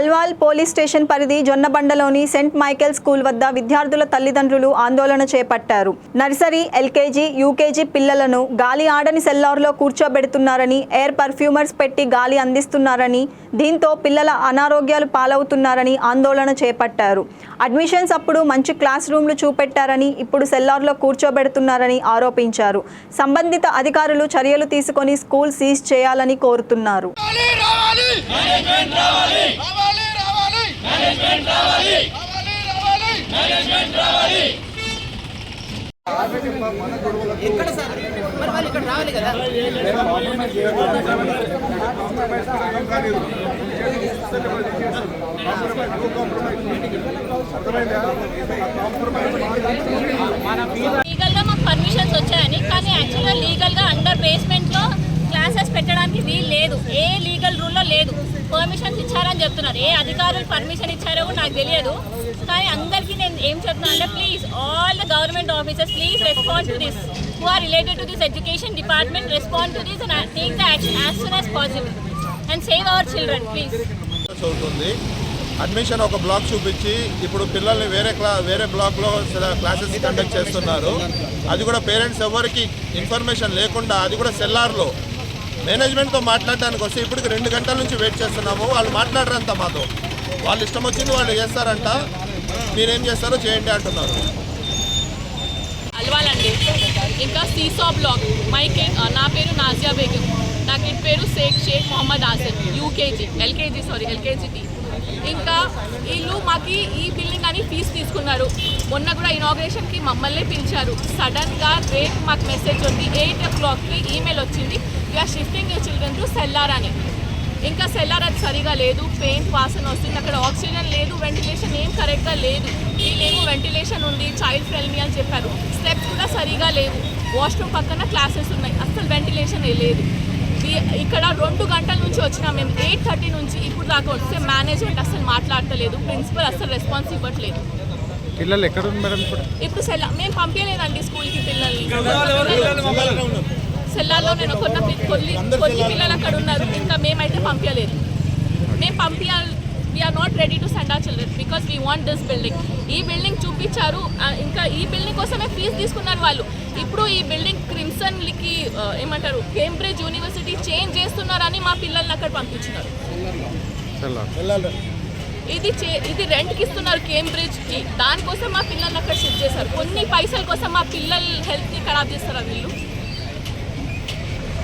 Alwal police station పరిధి జొన్నబండలోని cent Michael school వద్ద విద్యార్థుల తల్లిదండ్రులు ఆందోళన చేపట్టారు. నర్సరీ ఎల్కేజీ యూకేజీ పిల్లలను గాలి ఆడని సెల్లార్లో కూర్చోబెడుతున్నారని ఎయిర్ పర్ఫ్యూమర్స్ పెట్టి గాలి అందిస్తున్నారని దీంతో పిల్లల అనారోగ్యాలు పాలవుతున్నారని ఆందోళన చేపట్టారు. అడ్మిషన్స్ అప్పుడు మంచి క్లాస్ రూమ్లు చూపెట్టారని ఇప్పుడు సెల్లార్లో కూర్చోబెడుతున్నారని ఆరోపించారు. సంబంధిత అధికారులు చర్యలు తీసుకొని స్కూల్ సీజ్ చేయాలని కోరుతున్నారు రావాలి రావాలి రావాలి రావాలి రావాలి రావాలి రావాలి ఎక్కడ సార్ మరి వాళ్ళు ఇక్కడ రావాలి కదా లీగల్గా మాకు పర్మిషన్స్ వచ్చాయని కానీ యాక్చువల్గా లీగల్గా అండర్ బేస్మెంట్ చేయడానికి వీలు లేదు. ఏ లీగల్ రూల్లో లేదు. పర్మిషన్స్ ఇచ్చారని చెప్తున్నారు. ఏ అధికారులు పర్మిషన్ ఇచ్చారో నాకు తెలియదు. కానీ అందరికీ నేను ఏం చెప్తున్నా అంటే please all the government officers please respond to this who are related to this education department respond to this and take the action as soon as possible and save our children please అవుతుంది admission ఒక block చూపించి ఇప్పుడు పిల్లల్ని వేరే క్లా వేరే బ్లాక్లో classes conduct చేస్తున్నారు. అది కూడా పేరెంట్స్ ఎవరికి ఇన్ఫర్మేషన్ లేకుండా అది కూడా సెల్లార్లో. మేనేజ్మెంట్తో మాట్లాడడానికి వస్తే ఇప్పటికి రెండు గంటల నుంచి వెయిట్ చేస్తున్నాము. వాళ్ళు మాట్లాడరంత మాతో. వాళ్ళు ఇష్టం వచ్చింది వాళ్ళు చేస్తారంట. మీరేం చేస్తారో చేయండి అంటున్నారు. అల్వాలండి. ఇంకా సీసా బ్లాగ్. మైక్ నా పేరు నాజియా బేగం. నా కిడ్ పేరు Shaik Shaik Mohammed Asif. UKG LKG sorry LKG ఇంకా వీళ్ళు మాకు ఈ బిల్డింగ్ అని ఫీజు తీసుకున్నారు. మొన్న కూడా ఇనాగ్రేషన్కి మమ్మల్ని పిలిచారు. సడన్గా రేపు మాకు మెసేజ్ ఉంది. ఎయిట్ ఓ క్లాక్కి ఈమెయిల్ వచ్చింది. You're shifting you children to cellar అని. ఇంకా సెల్లార్ అది సరిగా లేదు పెయింట్ వాసన వస్తుంది. అక్కడ ఆక్సిజన్ లేదు వెంటిలేషన్ ఏం కరెక్ట్గా లేదు. వీళ్ళేమో వెంటిలేషన్ ఉంది చైల్డ్ ఫ్రెండ్లీ అని చెప్పారు. స్టెప్స్ కూడా సరిగా లేవు. వాష్రూమ్ పక్కన క్లాసెస్ ఉన్నాయి. అస్సలు వెంటిలేషన్ లేదు. ఇక్కడ రెండు గంటల నుంచి వచ్చినా మేము. ఎయిట్ థర్టీ నుంచి ఇప్పుడు దాకా వస్తే మేనేజ్మెంట్ అసలు మాట్లాడతలేదు. ప్రిన్సిపల్ అసలు రెస్పాన్స్ ఇవ్వట్లేదు. పిల్లలు ఎక్కడ ఉంది మేడం ఇప్పుడు? ఇప్పుడు సెల్లా మేము పంపించలేదండి స్కూల్కి పిల్లల్ని. సెల్లార్లో నేను కొన్న కొన్ని కొన్ని పిల్లలు అక్కడ ఉన్నారు. ఇంకా మేమైతే పంపించలేదు. మేము పంపించాలి we're not ready to send our children because we want this building ఈ బిల్డింగ్ చూపించారు. ఇంకా ఈ బిల్డింగ్ కోసమే ఫీజు తీసుకున్నారు వాళ్ళు. ఇప్పుడు ఈ బిల్డింగ్ క్రిమ్సన్కి ఏమంటారు కేంబ్రిడ్జ్ యూనివర్సిటీ చేంజ్ చేస్తున్నారని మా పిల్లల్ని అక్కడ పంపించినారు. ఇది చే ఇది రెంట్కి ఇస్తున్నారు కేంబ్రిడ్జ్కి దానికోసం మా పిల్లల్ని అక్కడ షిఫ్ట్ చేశారు. కొన్ని పైసల కోసం మా పిల్లల హెల్త్ని ఖరాబ్ చేస్తారు వీళ్ళు?